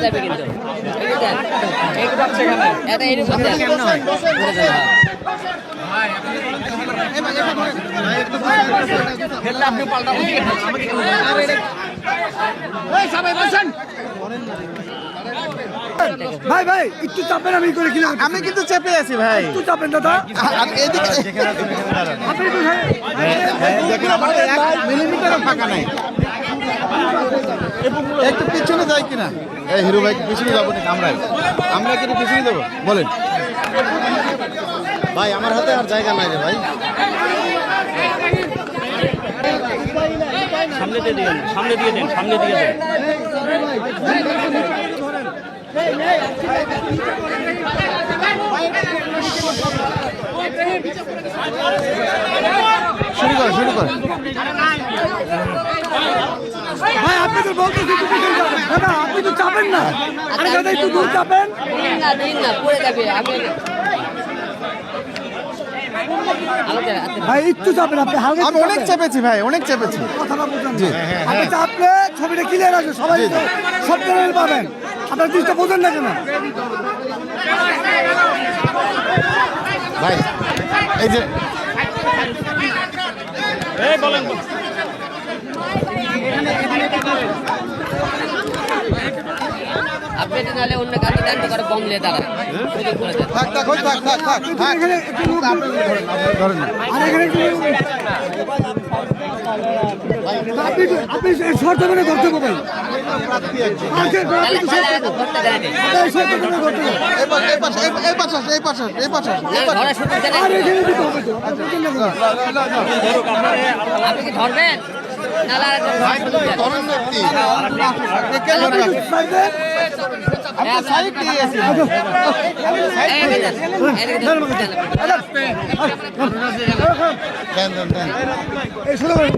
যাবে কিন্তু। ভাই ভাই একটু চাপেন আমি করে কিনা। আমি কিন্তু চেপে আছি ভাই। একটু চাপেন দাদা। ভাই- দেখেন আমার এক মিলিমিটারও ফাঁকা নাই। একটু পিছনে যাই কিনা? এই হিরো ভাই পিছনে যাব নাকি? আমরা আমরা কিন্তু পিছনে দেবো বলেন। ভাই আমার হাতে আর জায়গা নাই রে ভাই। সামনে দিয়ে দিন সামনে দিয়ে দেন সামনে দিয়ে দেন। শুরু কর শুরু কর। ভাই আপনি তো যাবেন। দাদা আপনি তো চাপেন না। আরে দাদা একটু দূর চাপেন। না দিন না পড়ে যাবে আমি আলাদা হাতে ভাই একটু চাপেন আপনি হালকা আমি অনেক চেপেছি ভাই অনেক চেপেছি। কথাটা বুঝেন আপনি চাপলে ছবিটা ক্লিয়ার আসবে সবাই তো সব চ্যানেল পাবেন। আপনার জিনিসটা বোঝেন না কেন? ভাই এই যে এই বলেন আপনি এটা নাহলে অন্য কাউকে দেন করে বমলে দাঁড়া সুযোগ থাক থাক থাক থাক থাক ধরেন ধরেন আপনি শর্ট হবে ধরতে আচ্ছা, আপনি কি ধরবেন। এই শুরু করুন।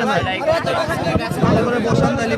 বসেন না। ভালো করে বসান তাহলে